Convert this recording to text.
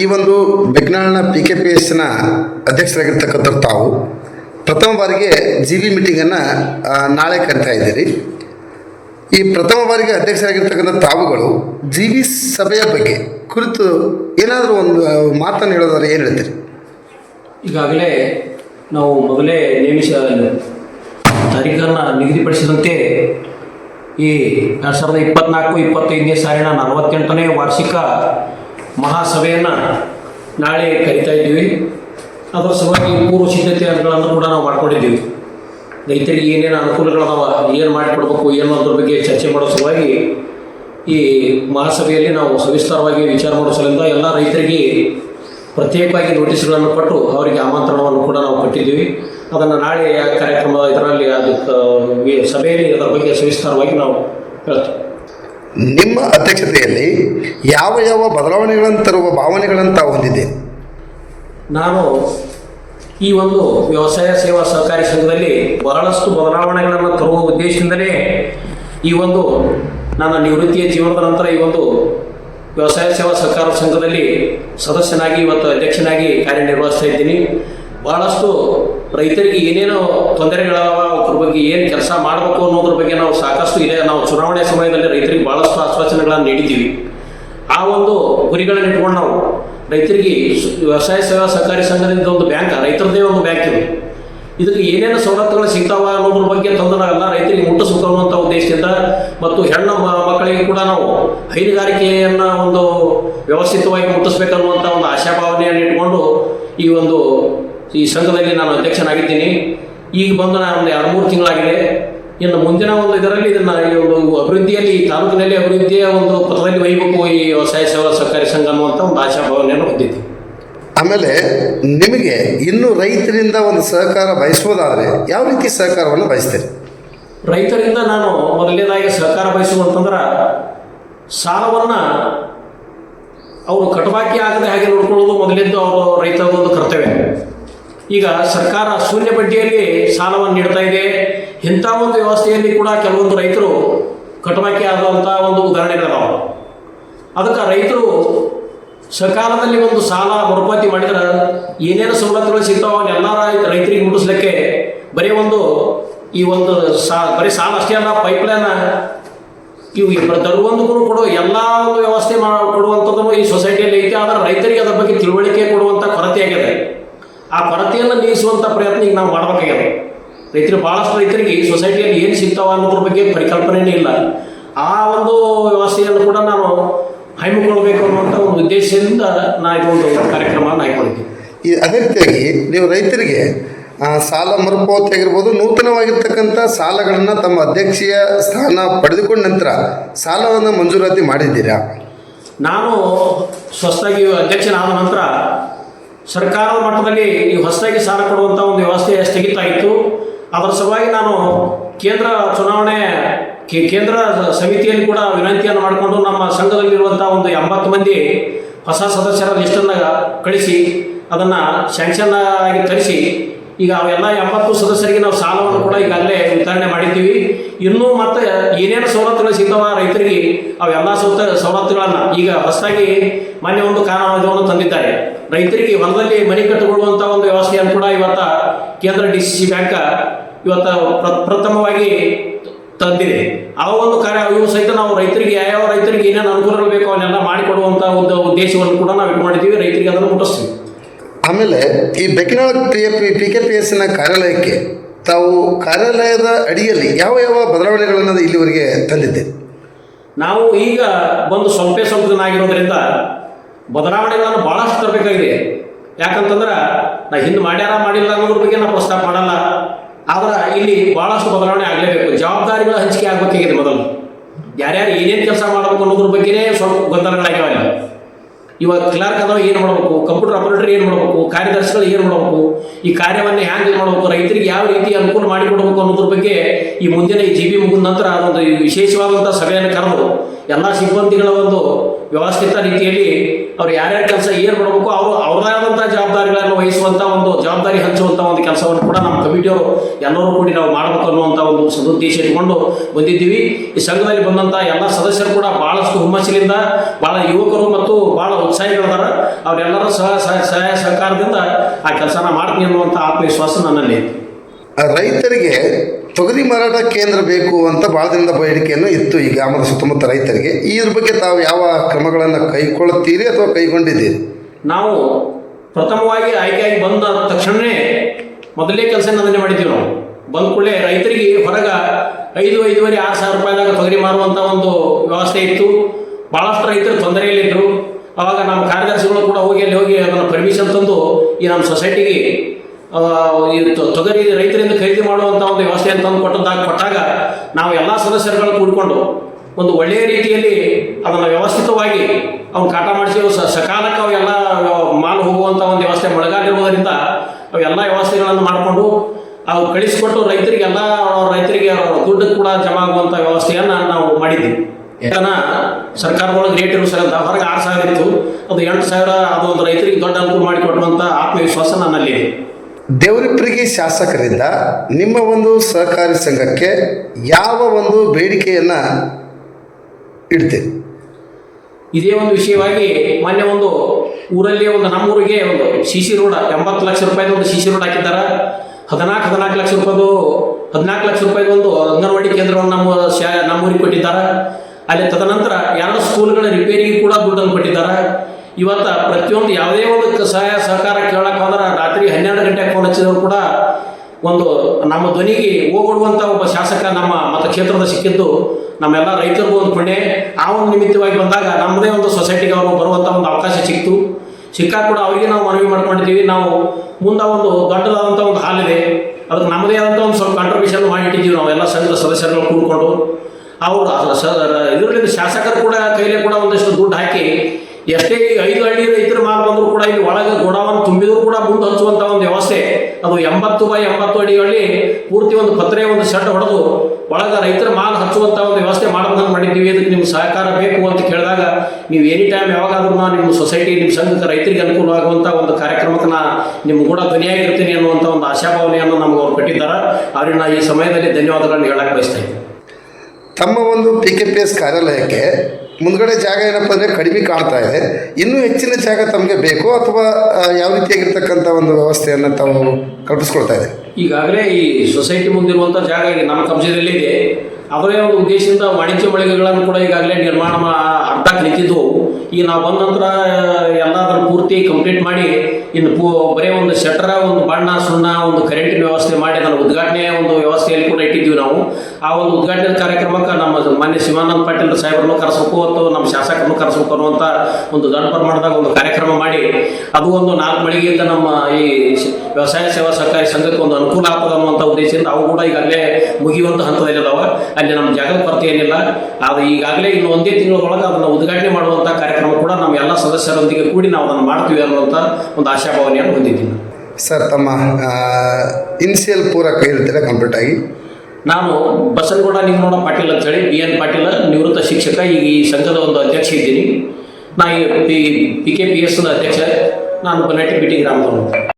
ಈ ಒಂದು ಬೆಗ್ನಾಳ್ನ P K P ಎಸ್ನ ಅಧ್ಯಕ್ಷರಾಗಿರ್ತಕ್ಕಂಥ ತಾವು. ಪ್ರಥಮ ಬಾರಿಗೆ ಜಿ ಬಿ ಮೀಟಿಂಗನ್ನು ನಾಳೆ ಕರಿತಾ ಇದ್ದೀರಿ. ಈ ಪ್ರಥಮ ಬಾರಿಗೆ ಅಧ್ಯಕ್ಷರಾಗಿರ್ತಕ್ಕಂಥ ತಾವುಗಳು ಜಿ ಬಿ ಸಭೆಯ ಬಗ್ಗೆ ಕುರಿತು ಏನಾದರೂ ಒಂದು ಮಾತನ್ನು ಹೇಳೋದಾದ್ರೆ ಏನು ಹೇಳ್ತೀರಿ? ಈಗಾಗಲೇ ನಾವು ಮೊದಲೇ ನೇಮಿಸ ತಾರೀಖನ್ನು ನಿಗದಿಪಡಿಸಿದಂತೆ ಈ ಎರಡು ಸಾವಿರದ ಇಪ್ಪತ್ನಾಲ್ಕು, ಇಪ್ಪತ್ತೈದನೇ ಸಾಲಿನ ನಲವತ್ತೆಂಟನೇ ವಾರ್ಷಿಕ ಮಹಾಸಭೆಯನ್ನು ನಾಳೆ ಕರಿತಾ ಇದ್ದೀವಿ. ಅದರ ಸಲುವಾಗಿ ಪೂರ್ವ ಸಿದ್ಧತೆಗಳನ್ನು ಕೂಡ ನಾವು ಮಾಡ್ಕೊಂಡಿದ್ದೀವಿ. ರೈತರಿಗೆ ಏನೇನು ಅನುಕೂಲಗಳದಾವ, ಏನು ಮಾಡಿಕೊಡ್ಬೇಕು ಏನು ಅದ್ರ ಬಗ್ಗೆ ಚರ್ಚೆ ಮಾಡೋ ಸಲುವಾಗಿ ಈ ಮಹಾಸಭೆಯಲ್ಲಿ ನಾವು ಸವಿಸ್ತಾರವಾಗಿ ವಿಚಾರ ಮಾಡೋ ಸಲಿಂದ ಎಲ್ಲ ರೈತರಿಗೆ ಪ್ರತ್ಯೇಕವಾಗಿ ನೋಟಿಸ್ಗಳನ್ನು ಕೊಟ್ಟು ಅವರಿಗೆ ಆಮಂತ್ರಣವನ್ನು ಕೂಡ ನಾವು ಕೊಟ್ಟಿದ್ದೀವಿ. ಅದನ್ನು ನಾಳೆ ಕಾರ್ಯಕ್ರಮ ಇದರಲ್ಲಿ ಅದಕ್ಕೆ ಸಭೆಯಲ್ಲಿ ಅದರ ಬಗ್ಗೆ ಸವಿಸ್ತಾರವಾಗಿ ನಾವು ಹೇಳ್ತೀವಿ. ನಿಮ್ಮ ಅಧ್ಯಕ್ಷತೆಯಲ್ಲಿ ಯಾವ ಯಾವ ಬದಲಾವಣೆಗಳನ್ನು ತರುವ ಭಾವನೆಗಳನ್ನು ತಾವು ನಾನು ಈ ಒಂದು ವ್ಯವಸಾಯ ಸೇವಾ ಸಹಕಾರಿ ಸಂಘದಲ್ಲಿ ಬಹಳಷ್ಟು ಬದಲಾವಣೆಗಳನ್ನು ತರುವ ಉದ್ದೇಶದಿಂದಲೇ ಈ ಒಂದು ನನ್ನ ನಿವೃತ್ತಿಯ ಜೀವನದ ನಂತರ ಈ ಒಂದು ವ್ಯವಸಾಯ ಸೇವಾ ಸಹಕಾರ ಸಂಘದಲ್ಲಿ ಸದಸ್ಯನಾಗಿ ಇವತ್ತು ಅಧ್ಯಕ್ಷನಾಗಿ ಕಾರ್ಯನಿರ್ವಹಿಸ್ತಾ ಇದ್ದೀನಿ. ಬಹಳಷ್ಟು ರೈತರಿಗೆ ಏನೇನು ತೊಂದರೆಗಳವ, ಅವ್ರ ಬಗ್ಗೆ ಏನು ಕೆಲಸ ಮಾಡಬೇಕು ಅನ್ನೋದ್ರ ಬಗ್ಗೆ ನಾವು ಸಾಕಷ್ಟು ಇದೆ. ನಾವು ಚುನಾವಣೆ ಸಮಯದಲ್ಲಿ ರೈತರಿಗೆ ಬಹಳಷ್ಟು ಆಶ್ವಾಸನೆಗಳನ್ನು ನೀಡಿದ್ದೀವಿ. ಆ ಒಂದು ಗುರಿಗಳನ್ನು ಇಟ್ಕೊಂಡು ನಾವು ರೈತರಿಗೆ ವ್ಯವಸಾಯ ಸೇವಾ ಸಹಕಾರಿ ಸಂಘದಿಂದ ಒಂದು ಬ್ಯಾಂಕ್, ರೈತರದೇ ಒಂದು ಬ್ಯಾಂಕ್ ಇದು. ಇದಕ್ಕೆ ಏನೇನು ಸವಲತ್ತುಗಳು ಸಿಗ್ತಾವ ಅನ್ನೋದ್ರ ಬಗ್ಗೆ ತಂದನಾಗಲ್ಲ ರೈತರಿಗೆ ಮುಟ್ಟಿಸ್ಬೇಕು ಅನ್ನುವಂಥ ಉದ್ದೇಶದಿಂದ ಮತ್ತು ಹೆಣ್ಣು ಮಕ್ಕಳಿಗೆ ಕೂಡ ನಾವು ಹೈನುಗಾರಿಕೆಯನ್ನು ಒಂದು ವ್ಯವಸ್ಥಿತವಾಗಿ ಮುಟ್ಟಿಸ್ಬೇಕನ್ನುವಂಥ ಒಂದು ಆಶಾಭಾವನೆಯನ್ನು ಇಟ್ಕೊಂಡು ಈ ಒಂದು ಈ ಸಂಘದಲ್ಲಿ ನಾನು ಅಧ್ಯಕ್ಷನಾಗಿದ್ದೀನಿ. ಈಗ ಬಂದು ನಾನು ಒಂದು ಎರಡು ಮೂರು ತಿಂಗಳಾಗಿದೆ. ಇನ್ನು ಮುಂದಿನ ಒಂದು ಇದರಲ್ಲಿ ಇದನ್ನು ಈ ಒಂದು ಅಭಿವೃದ್ಧಿಯಲ್ಲಿ ತಾಲೂಕಿನಲ್ಲಿ ಅಭಿವೃದ್ಧಿಯ ಒಂದು ಪಥದಲ್ಲಿ ಒಯ್ಯಬೇಕು ಈ ವ್ಯವಸಾಯ ಸೇವಾ ಸಹಕಾರಿ ಸಂಘ ಅನ್ನುವಂಥ ಒಂದು ಆಶಾಭಾವನೆಯನ್ನು ಹೊಂದಿದ್ದೀವಿ ಆಮೇಲೆ ನಿಮಗೆ ಇನ್ನೂ ರೈತರಿಂದ ಒಂದು ಸಹಕಾರ ಬಯಸ್ಬೋದಾದರೆ ಯಾವ ರೀತಿ ಸಹಕಾರವನ್ನು ಬಯಸ್ತೀರಿ? ರೈತರಿಂದ ನಾನು ಮೊದಲನೇದಾಗಿ ಸಹಕಾರ ಬಯಸುವಂತಂದ್ರೆ ಸಾಲವನ್ನು ಅವರು ಕಟಬಾಕಿ ಆಗದೆ ಹಾಗೆ ನೋಡ್ಕೊಳ್ಳೋದು ಮೊದಲಿದ್ದು ಅವರು ರೈತರ ಒಂದು ಕರ್ತವ್ಯ. ಈಗ ಸರ್ಕಾರ ಶೂನ್ಯ ಬಡ್ಡಿಯಲ್ಲಿ ಸಾಲವನ್ನು ನೀಡ್ತಾ ಇದೆ. ಇಂಥ ಒಂದು ವ್ಯವಸ್ಥೆಯಲ್ಲಿ ಕೂಡ ಕೆಲವೊಂದು ರೈತರು ಕಟಬಾಕಿ ಆದಂಥ ಒಂದು ಉದಾಹರಣೆಗಳಿದಾವೆ. ಅದಕ್ಕೆ ರೈತರು ಸಕಾಲದಲ್ಲಿ ಒಂದು ಸಾಲ ಮರುಪಾವತಿ ಮಾಡಿದ್ರೆ ಏನೇನು ಸವಲತ್ತುಗಳು ಸಿಗ್ತಾವ ಅವನ್ನೆಲ್ಲ ರೈತರಿಗೆ ಮುಟ್ಟಿಸ್ಲಿಕ್ಕೆ ಬರೀ ಒಂದು ಈ ಒಂದು ಸಾ ಬರೀ ಸಾಲ ಅಷ್ಟೇ ಅಲ್ಲ ಪೈಪ್ಲೈನ್ ಇವು ತರುವಂದಕ್ಕೂ ಕೊಡೋ ಎಲ್ಲ ಒಂದು ವ್ಯವಸ್ಥೆ ಮಾಡ ಕೊಡುವಂಥದ್ದು ಈ ಸೊಸೈಟಿಯಲ್ಲಿ ಐತೆ. ಆದರೆ ರೈತರಿಗೆ ಅದರ ಬಗ್ಗೆ ತಿಳುವಳಿಕೆ ಆಗಿದೆ ಆ ಕೊರತೆಯನ್ನು ನೀಗಿಸುವಂಥ ಪ್ರಯತ್ನ ಈಗ ನಾವು ಮಾಡಬೇಕಾಗ್ಯದ. ರೈತರು ಭಾಳಷ್ಟು ರೈತರಿಗೆ ಸೊಸೈಟಿಯಲ್ಲಿ ಏನು ಸಿಗ್ತಾವ ಅನ್ನೋದ್ರ ಬಗ್ಗೆ ಪರಿಕಲ್ಪನೆಯೇ ಇಲ್ಲ. ಆ ಒಂದು ವ್ಯವಸ್ಥೆಯನ್ನು ಕೂಡ ನಾನು ಹೈಮಿಕೊಳ್ಬೇಕು ಅನ್ನುವಂಥ ಒಂದು ಉದ್ದೇಶದಿಂದ ನಾ ಇದೊಂದು ಕಾರ್ಯಕ್ರಮವನ್ನು ಹಾಕೊಂಡಿದ್ದೀನಿ ಈ ಅದೇ ರೀತಿಯಾಗಿ ನೀವು ರೈತರಿಗೆ ಸಾಲ ಮರುಪಾವತಿ ಆಗಿರ್ಬೋದು ನೂತನವಾಗಿರ್ತಕ್ಕಂಥ ಸಾಲಗಳನ್ನು ತಮ್ಮ ಅಧ್ಯಕ್ಷೀಯ ಸ್ಥಾನ ಪಡೆದುಕೊಂಡ ನಂತರ ಸಾಲವನ್ನು ಮಂಜೂರಾತಿ ಮಾಡಿದ್ದೀರಾ? ನಾನು ಸ್ವಸ್ಥಾಗಿ ಅಧ್ಯಕ್ಷನಾದ ನಂತರ ಸರ್ಕಾರದ ಮಟ್ಟದಲ್ಲಿ ಈ ಹೊಸದಾಗಿ ಸಾಲ ಕೊಡುವಂಥ ಒಂದು ವ್ಯವಸ್ಥೆ ಸ್ಥಗಿತ ಇತ್ತು ಅದರ ಸಲುವಾಗಿ ನಾನು ಕೇಂದ್ರ ಚುನಾವಣೆ ಕೇಂದ್ರ ಸಮಿತಿಯಲ್ಲಿ ಕೂಡ ವಿನಂತಿಯನ್ನು ಮಾಡಿಕೊಂಡು ನಮ್ಮ ಸಂಘದಲ್ಲಿರುವಂಥ ಒಂದು ಎಂಬತ್ತು ಮಂದಿ ಹೊಸ ಸದಸ್ಯರ ಲಿಸ್ಟನ್ನು ಕಳಿಸಿ, ಅದನ್ನು ಸ್ಯಾಂಕ್ಷನ್ ಆಗಿ ತರಿಸಿ, ಈಗ ಅವೆಲ್ಲ ಎಂಬತ್ತು ಸದಸ್ಯರಿಗೆ ನಾವು ಸಾಲವನ್ನು ಕೂಡ ಈಗಾಗಲೇ ವಿತರಣೆ ಮಾಡಿದ್ದೀವಿ. ಇನ್ನೂ ಮತ್ತೆ ಏನೇನು ಸವಲತ್ತುಗಳು ಸಿಗ್ತಾವ ರೈತರಿಗೆ ಅವೆಲ್ಲ ಸೌತ ಸವಲತ್ತುಗಳನ್ನು ಈಗ ಹೊಸದಾಗಿ ಮಾನ್ಯ ಒಂದು ಕಾನೂನು ತಂದಿದ್ದಾರೆ. ರೈತರಿಗೆ ಹೊಲದಲ್ಲಿ ಮನೆ ಕಟ್ಟಿಕೊಳ್ಳುವಂಥ ಒಂದು ವ್ಯವಸ್ಥೆಯನ್ನು ಕೂಡ ಇವತ್ತ ಕೇಂದ್ರ ಡಿ ಸಿ ಸಿ ಬ್ಯಾಂಕ್ ಇವತ್ತ ಪ್ರ- ಪ್ರಥಮವಾಗಿ ತಂದಿದೆ. ಆ ಒಂದು ಕಾರ್ಯ ಇವು ಸಹಿತ ನಾವು ರೈತರಿಗೆ ಯಾವ್ಯಾವ ರೈತರಿಗೆ ಏನೇನು ಅನುಕೂಲಗಳು ಬೇಕೋ ಅವನ್ನೆಲ್ಲ ಮಾಡಿಕೊಡುವಂಥ ಒಂದು ಉದ್ದೇಶವನ್ನು ಕೂಡ ನಾವು ಇಟ್ಕೊಂಡಿದ್ದೀವಿ. ರೈತರಿಗೆ ಅದನ್ನು ಮುಟ್ಟಿಸ್ತೀವಿ. ಆಮೇಲೆ ಈ ಬೆಕ್ಕಿನಾಳ P P P K P ಎಸ್ನ ಕಾರ್ಯಾಲಯಕ್ಕೆ ತಾವು ಕಾರ್ಯಾಲಯದ ಅಡಿಯಲ್ಲಿ ಯಾವ ಯಾವ ಬದಲಾವಣೆಗಳನ್ನು ಇಲ್ಲಿವರೆಗೆ ತಂದಿದ್ದೆ? ನಾವು ಈಗ ಬಂದು ಸಂಪೇ ಸಂಪದನಾಗಿರೋದ್ರಿಂದ ಬದಲಾವಣೆಗಳನ್ನು ಭಾಳಷ್ಟು ತರಬೇಕಾಗಿದೆ. ಯಾಕಂತಂದ್ರೆ, ನಾ ಹಿಂದೆ ಮಾಡ್ಯಾರ ಮಾಡಿಲ್ಲ ಅನ್ನೋದ್ರ ಬಗ್ಗೆ ನಾವು ಪ್ರಸ್ತಾಪ ಮಾಡಲ್ಲ. ಆದ್ರೆ ಇಲ್ಲಿ ಭಾಳಷ್ಟು ಬದಲಾವಣೆ ಆಗಲೇಬೇಕು. ಜವಾಬ್ದಾರಿಗಳ ಹಂಚಿಕೆ ಆಗಬೇಕಾಗಿದೆ ಮೊದಲು. ಯಾರ್ಯಾರು ಏನೇನು ಕೆಲಸ ಮಾಡಬೇಕು ಅನ್ನೋದ್ರ ಬಗ್ಗೆನೇ ಸ್ವಲ್ಪ ಗೊಂದಲಗಳಾಗ್ಯಾವ ಇಲ್ಲಿ. ಇವಾಗ ಕ್ಲರ್ಕ್ ಅದಾವ ಏನು ಮಾಡಬೇಕು? ಕಂಪ್ಯೂಟರ್ ಆಪರೇಟರ್ ಏನು ಮಾಡಬೇಕು? ಕಾರ್ಯದರ್ಶಿಗಳು ಏನು ಮಾಡಬೇಕು? ಈ ಕಾರ್ಯವನ್ನು ಹ್ಯಾಂಡಲ್ ಮಾಡಬೇಕು? ರೈತರಿಗೆ ಯಾವ ರೀತಿ ಅನುಕೂಲ ಮಾಡಿಕೊಡ್ಬೇಕು ಅನ್ನೋದ್ರ ಬಗ್ಗೆ ಈ ಮುಂದಿನ ಈ ಜಿ ಬಿ ಮುಗಿದ ನಂತರ ಅದೊಂದು ವಿಶೇಷವಾದಂಥ ಸಭೆಯನ್ನು ಕರೆದು ಎಲ್ಲ ಸಿಬ್ಬಂದಿಗಳ ಒಂದು ವ್ಯವಸ್ಥಿತ ರೀತಿಯಲ್ಲಿ ಅವ್ರು ಯಾರ್ಯಾರು ಕೆಲಸ ಏನು ಮಾಡಬೇಕು, ಅವರು ಅವ್ರದ್ದಾದಂಥ ಜವಾಬ್ದಾರಿಗಳನ್ನು ವಹಿಸುವಂಥ ಒಂದು ಜವಾಬ್ದಾರಿ ಹಂಚುವಂಥ ಒಂದು ಕೆಲಸವನ್ನು ಕೂಡ ನಮ್ಮ ಕಮಿಟಿ ಕಮಿಟಿಯವರು ಎಲ್ಲರೂ ಕೂಡಿ ನಾವು ಮಾಡಬೇಕು ಅನ್ನುವಂಥ ಒಂದು ಸದುದ್ದೇಶ ಇಟ್ಕೊಂಡು ಬಂದಿದ್ದೀವಿ. ಈ ಸಂಘದಲ್ಲಿ ಬಂದಂಥ ಎಲ್ಲ ಸದಸ್ಯರು ಕೂಡ ಭಾಳಷ್ಟು ಹುಮ್ಮಸ್ಸಿನಿಂದ ಭಾಳ ಯುವಕರು ಮತ್ತು ಭಾಳ ಉತ್ಸಾಹಿಗಳಿದ್ದಾರೆ ಅವರೆಲ್ಲರೂ ಸಹ ಸಹ- ಸಹಾಯ ಸಹಕಾರದಿಂದ ಆ ಕೆಲಸನ ಮಾಡ್ತೀನಿ ಅನ್ನುವಂಥ ಆತ್ಮವಿಶ್ವಾಸ ನನ್ನಲ್ಲಿ ರೈತರಿಗೆ ತೊಗರಿ ಮಾರಾಟ ಕೇಂದ್ರ ಬೇಕು ಅಂತ ಭಾಳ ದಿನದ ಬೇಡಿಕೆಯನ್ನು ಇತ್ತು ಈ ಗ್ರಾಮದ ಸುತ್ತಮುತ್ತ ರೈತರಿಗೆ. ಇದ್ರ ಬಗ್ಗೆ ತಾವು ಯಾವ ಕ್ರಮಗಳನ್ನು ಕೈಗೊಳ್ಳುತ್ತೀರಿ ಅಥವಾ ಕೈಗೊಂಡಿದ್ದೀರಿ? ನಾವು ಪ್ರಥಮವಾಗಿ ಆಯ್ಕೆಯಾಗಿ ಬಂದ ತಕ್ಷಣವೇ ಮೊದಲೇ ಕೆಲಸ ನಂದನೆ ಮಾಡಿದ್ದೀವಿ ನಾವು. ಬಂದ ಕೂಡಲೇ ರೈತರಿಗೆ ಹೊರಗೆ ಐದು, ಐದುವರೆ, ಆರು ಸಾವಿರ ರೂಪಾಯಿದಾಗ ತೊಗರಿ ಮಾರುವಂಥ ಒಂದು ವ್ಯವಸ್ಥೆ ಇತ್ತು. ಭಾಳಷ್ಟು ರೈತರು ತೊಂದರೆಯಲ್ಲಿದ್ದರು ಆವಾಗ ನಮ್ಮ ಕಾರ್ಯದರ್ಶಿಗಳು ಕೂಡ ಹೋಗಿ ಅಲ್ಲಿ ಹೋಗಿ ಅದನ್ನು ಪರ್ಮಿಷನ್ ತಂದು ಈ ನಮ್ಮ ಸೊಸೈಟಿಗೆ ತೊಗರಿ ರೈತರಿಂದ ಖರೀದಿ ಮಾಡುವಂತ ಒಂದು ವ್ಯವಸ್ಥೆಯನ್ನು ತಂದು ಕೊಟ್ಟದಾಗ ಕೊಟ್ಟಾಗ ನಾವು ಎಲ್ಲ ಸದಸ್ಯರುಗಳು ಕೂಡಿಕೊಂಡು ಒಂದು ಒಳ್ಳೆಯ ರೀತಿಯಲ್ಲಿ ಅದನ್ನು ವ್ಯವಸ್ಥಿತವಾಗಿ ಅವ್ನು ಕಾಟ ಮಾಡಿಸಿ ಸಕಾಲಕ್ಕೆ ಅವೆಲ್ಲ ಮಾಲ್ ಹೋಗುವಂತ ಒಂದು ವ್ಯವಸ್ಥೆ ಇರುವುದರಿಂದ ಅವೆಲ್ಲ ವ್ಯವಸ್ಥೆಗಳನ್ನು ಮಾಡಿಕೊಂಡು ಅವು ಕಳಿಸಿಕೊಟ್ಟು ರೈತರಿಗೆಲ್ಲ ರೈತರಿಗೆ ದುಡ್ಡು ಕೂಡ ಜಮಾ ಆಗುವಂತ ವ್ಯವಸ್ಥೆಯನ್ನು ನಾವು ಮಾಡಿದ್ವಿ. ಯಾಕಂದ್ರೆ ಸರ್ಕಾರದೊಳಗೆ ರೇಟ್ ಇರೋ ಸಲ ಹೊರಗೆ ಆರು ಸಾವಿರ ಇತ್ತು. ಅದು ಎಂಟು ಸಾವಿರ ಅದು ಒಂದು ರೈತರಿಗೆ ದೊಡ್ಡ ಅನುಕೂಲ ಮಾಡಿಕೊಡುವಂಥ ಆತ್ಮವಿಶ್ವಾಸ ನನ್ನಲ್ಲಿದೆ. ದೇವರಿಪ್ಪರಿಗೆ ಶಾಸಕರಿಂದ ನಿಮ್ಮ ಒಂದು ಸಹಕಾರಿ ಸಂಘಕ್ಕೆ ಯಾವ ಒಂದು ಬೇಡಿಕೆಯನ್ನು ಇಡ್ತೀರಿ ಇದೇ ಒಂದು ವಿಷಯವಾಗಿ ಮೊನ್ನೆ ಒಂದು ಊರಲ್ಲಿ ಒಂದು ನಮ್ಮೂರಿಗೆ ಒಂದು ಸಿ ಸಿ ರೋಡ್ ಎಂಬತ್ತು ಲಕ್ಷ ರೂಪಾಯಿದು ಒಂದು ಸಿ ಸಿ ರೋಡ್ ಹಾಕಿದ್ದಾರೆ. ಹದಿನಾಲ್ಕು ಹದಿನಾಲ್ಕು ಲಕ್ಷ ರೂಪಾಯಿದು, ಹದಿನಾಲ್ಕು ಲಕ್ಷ ರೂಪಾಯಿದು ಒಂದು ಅಂಗನವಾಡಿ ಕೇಂದ್ರವನ್ನು ನಮ್ಮ ಶಾ ನಮ್ಮೂರಿಗೆ ಕೊಟ್ಟಿದ್ದಾರೆ. ಅಲ್ಲಿ ತದನಂತರ ಎರಡು ಸ್ಕೂಲ್ಗಳ ರಿಪೇರಿಗೆ ಕೂಡ ಇವತ್ತು ಪ್ರತಿಯೊಂದು ಯಾವುದೇ ಒಂದು ಸಹಾಯ ಸಹಕಾರ ಕೇಳಕ್ಕೆ ಹೋದ್ರೆ ರಾತ್ರಿ ಹನ್ನೆರಡು ಗಂಟೆಗೆ ಫೋನ್ ಹಚ್ಚಿದವರು ಕೂಡ ಒಂದು ನಮ್ಮ ಧ್ವನಿಗೆ ಹೋಗೊಡುವಂಥ ಒಬ್ಬ ಶಾಸಕ ನಮ್ಮ ಮತಕ್ಷೇತ್ರದ ಸಿಕ್ಕಿದ್ದು, ನಮ್ಮೆಲ್ಲ ರೈತರಿಗೂ ಒಂದು ಪುಣ್ಯ. ಆ ಒಂದು ನಿಮಿತ್ತವಾಗಿ ಬಂದಾಗ ನಮ್ಮದೇ ಒಂದು ಸೊಸೈಟಿಗೆ ಅವರು ಬರುವಂಥ ಒಂದು ಅವಕಾಶ ಸಿಕ್ತು ಸಿಕ್ಕಾಗ ಕೂಡ ಅವರಿಗೆ ನಾವು ಮನವಿ ಮಾಡ್ಕೊಂಡಿದ್ದೀವಿ. ನಾವು ಮುಂದೆ ಒಂದು ದೊಡ್ಡದಾದಂಥ ಒಂದು ಹಾಲಿದೆ ಅದಕ್ಕೆ ನಮ್ಮದೇ ಆದಂಥ ಒಂದು ಸ್ವಲ್ಪ ಕಾಂಟ್ರಿಬ್ಯೂಷನ್ ಮಾಡಿಟ್ಟಿದ್ದೀವಿ ಎಲ್ಲ ಸಂಘದ ಸದಸ್ಯರುಗಳು ಕೂಡ್ಕೊಂಡು. ಅವರು ಇದರಲ್ಲಿ ಶಾಸಕರು ಕೂಡ ಕೈಲೇ ಕೂಡ ಒಂದಷ್ಟು ದುಡ್ಡು ಹಾಕಿ ಎಷ್ಟೇ ಐದು ಹಳ್ಳಿ ರೈತರ ಮಾಲ್ ಬಂದರೂ ಕೂಡ ಇಲ್ಲಿ ಒಳಗೆ ಗೋಡಾವನ್ನು ತುಂಬಿದ್ರು ಕೂಡ ಮುಂದೆ ಹಚ್ಚುವಂತ ಒಂದು ವ್ಯವಸ್ಥೆ. ಅದು ಎಂಬತ್ತು ಬೈ ಎಂಬತ್ತು ಅಡಿಗಳಲ್ಲಿ ಪೂರ್ತಿ ಒಂದು ಪತ್ರೆ, ಒಂದು ಶೆಡ್ ಹೊಡೆದು ಒಳಗೆ ರೈತರ ಮಾಲ್ ಹಚ್ಚುವಂತ ಒಂದು ವ್ಯವಸ್ಥೆ ಮಾಡೋದನ್ನ ಮಾಡಿದ್ದೀವಿ. ಇದಕ್ಕೆ ನಿಮ್ಗೆ ಸಹಕಾರ ಬೇಕು ಅಂತ ಕೇಳಿದಾಗ ನೀವು ಎನಿ ಟೈಮ್ ಯಾವಾಗಾದ್ರೂ ನಾನು ನಿಮ್ಮ ಸೊಸೈಟಿ ನಿಮ್ಮ ಸಂಘಕ್ಕೆ ರೈತರಿಗೆ ಅನುಕೂಲ ಆಗುವಂತ ಒಂದು ಕಾರ್ಯಕ್ರಮಕ್ಕೆ ನಾ ನಿಮ್ಮ ಕೂಡ ಧ್ವನಿಯಾಗಿರ್ತೀನಿ ಅನ್ನುವಂಥ ಒಂದು ಆಶಾಭಾವನೆಯನ್ನು ನಮ್ಗೆ ಅವ್ರು ಕೊಟ್ಟಿದ್ದಾರೆ. ಅವ್ರಿಗೆ ನಾ ಈ ಸಮಯದಲ್ಲಿ ಧನ್ಯವಾದಗಳನ್ನು ಹೇಳಕ್ಕೆ ಬಯಸ್ತಾ ತಮ್ಮ ಒಂದು ಪಿ ಕೆ ಪಿ ಎಸ್ ಕಾರ್ಯಾಲಯಕ್ಕೆ ಮುಂದ್ಗಡೆ ಜಾಗ ಏನಪ್ಪ ಅಂದರೆ ಕಡಿಮೆ ಕಾಣ್ತಾ ಇದೆ. ಇನ್ನೂ ಹೆಚ್ಚಿನ ಜಾಗ ತಮಗೆ ಬೇಕು ಅಥವಾ ಯಾವ ರೀತಿಯಾಗಿರ್ತಕ್ಕಂಥ ಒಂದು ವ್ಯವಸ್ಥೆಯನ್ನು ತಾವು ಕಲ್ಪಿಸ್ಕೊಳ್ತಾ ಇದೆ? ಈಗಾಗಲೇ ಈ ಸೊಸೈಟಿ ಮುಂದಿರುವಂಥ ಜಾಗ ನಮ್ಮ ಕಬ್ಜದಲ್ಲಿ ಇದೆ. ಅವರೇ ಒಂದು ಉದ್ದೇಶದಿಂದ ವಾಣಿಜ್ಯ ಮಳಿಗೆಗಳನ್ನು ಕೂಡ ಈಗಾಗಲೇ ನಿರ್ಮಾಣ ಅರ್ಧಕ್ಕೆ ನಿಂತಿದ್ದು. ಈಗ ನಾವು ಬಂದ ನಂತರ ಎಲ್ಲ ಪೂರ್ತಿ ಕಂಪ್ಲೀಟ್ ಮಾಡಿ, ಇನ್ನು ಪೂ, ಬರೀ ಒಂದು ಶಟ್ರ ಒಂದು ಬಣ್ಣ, ಸುಣ್ಣ, ಒಂದು ಕರೆಂಟಿನ ವ್ಯವಸ್ಥೆ ಮಾಡಿ, ಅದನ್ನು ಉದ್ಘಾಟನೆ ಒಂದು ವ್ಯವಸ್ಥೆಯಲ್ಲಿ ಕೂಡ ಇಟ್ಟಿದ್ದೀವಿ ನಾವು. ಆ ಒಂದು ಉದ್ಘಾಟನೆ ಕಾರ್ಯಕ್ರಮಕ್ಕೆ ನಮ್ಮ ಮಾನ್ಯ ಶಿವಾನಂದ ಪಾಟೀಲ್ ಸಾಹೇಬ್ರನ್ನು ಕರೆಸಬೇಕು ಮತ್ತು ನಮ್ಮ ಶಾಸಕರನ್ನು ಕರೆಸಬೇಕು ಅನ್ನುವಂಥ ಒಂದು ದೊಡ್ಡ ಪ್ರಮಾಣದಾಗ ಒಂದು ಕಾರ್ಯಕ್ರಮ ಮಾಡಿ, ಅದು ಒಂದು ನಾಲ್ಕು ಮಳಿಗೆಯಿಂದ ನಮ್ಮ ಈ ವ್ಯವಸಾಯ ಸೇವಾ ಸಹಕಾರಿ ಸಂಘಕ್ಕೆ ಒಂದು ಅನುಕೂಲ ಆಗ್ತದೆ ಅನ್ನುವಂಥ ಉದ್ದೇಶದಿಂದ ಅವು ಕೂಡ ಈಗಾಗಲೇ ಮುಗಿಯುವಂಥ ಹಂತದಲ್ಲಿ ಅದಾವ. ಅಲ್ಲಿ ನಮ್ಮ ಜಾಗದ ಕೊರತೆ ಏನಿಲ್ಲ. ಅದು ಈಗಾಗಲೇ ಇನ್ನು ಒಂದೇ ತಿಂಗಳೊಳಗೆ ಅದನ್ನು ಉದ್ಘಾಟನೆ ಮಾಡುವಂಥ ಕಾರ್ಯಕ್ರಮ ಕೂಡ ನಮ್ಮ ಎಲ್ಲ ಸದಸ್ಯರೊಂದಿಗೆ ಕೂಡಿ ನಾವು ಅದನ್ನು ಮಾಡ್ತೀವಿ ಅನ್ನುವಂಥ ಒಂದು ಆಶಾಭಾವನೆಯನ್ನು ಹೊಂದಿದ್ದೀನಿ. ಸರ್ ತಮ್ಮ ಇನ್ಸಿಯಲ್ ಪೂರಕ ಹೇಳ್ತೀರಾ ಕಂಪ್ಲೀಟ್ ಆಗಿ? ನಾನು ಬಸನಗೌಡ ನಿಂಗನಗೌಡ ಪಾಟೀಲ್ ಅಂತೇಳಿ ಬಿ ಎನ್ ಪಾಟೀಲ್ ನಿವೃತ್ತ ಶಿಕ್ಷಕ ಈಗ ಈ ಸಂಘದ ಒಂದು ಅಧ್ಯಕ್ಷ ಇದ್ದೀನಿ. ನಾ ಈ P P K P S ಅಧ್ಯಕ್ಷ ನಾನು ಬನ್ನಟ್ಟಿ ಬಿಟಿ ಗ್ರಾಮದವನು.